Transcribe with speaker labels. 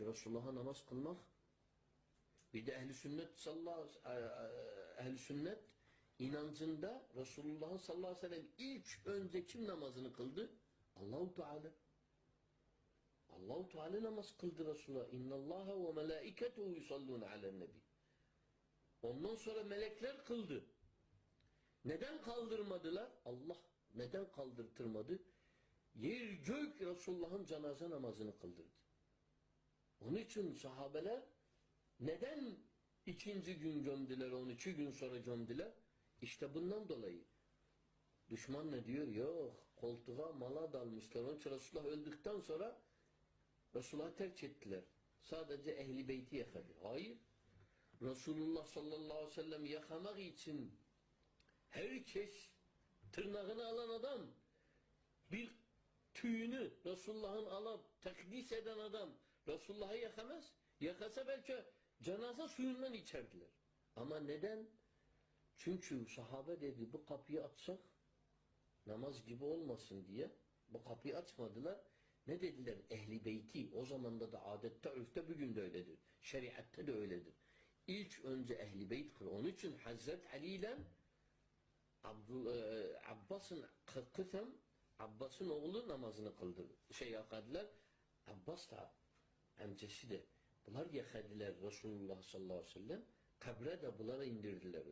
Speaker 1: Şu Resulullah'a namaz kılmak bir de ehli sünnet sallallahu ehli sünnet inancında Resulullah'ın sallallahu aleyhi ve sellem ilk önce kim namazını kıldı? Allahu Teala. Allahu Teala namaz kıldı Resulullah. İnna Allaha ve melaiketuhu yusallun alen nebi. Ondan sonra melekler kıldı. Neden kaldırmadılar? Allah neden kaldırtırmadı? Yer gök Resulullah'ın cenaze namazını kıldırdı. Onun için sahabeler neden ikinci gün gömdüler onu, iki gün sonra gömdüler? İşte bundan dolayı. Düşman ne diyor? Yok, koltuğa mala dalmışlar. Onun için Resulullah öldükten sonra Resulullah'ı terk ettiler. Sadece ehli beyti yakadı. Hayır. Resulullah sallallahu aleyhi ve sellem yakamak için herkes tırnağını alan adam bir tüyünü Resulullah'ın alıp takdis eden adam Resulullah'ı yakamaz. Yakasa belki cenaze suyundan içerdiler. Ama neden? Çünkü sahabe dedi bu kapıyı açsak namaz gibi olmasın diye bu kapıyı açmadılar. Ne dediler? Ehli beyti. O zamanda da adette, örfte bugün de öyledir. Şeriatte de öyledir. İlk önce ehli beyt kıl. Onun için Hazret Ali ile e, Abbas'ın kıtım Abbas'ın oğlu namazını kıldı. Şey yakadılar. Abbas da amcası da bunlar yakadılar Resulullah sallallahu aleyhi ve sellem kabre de bunlara indirdiler.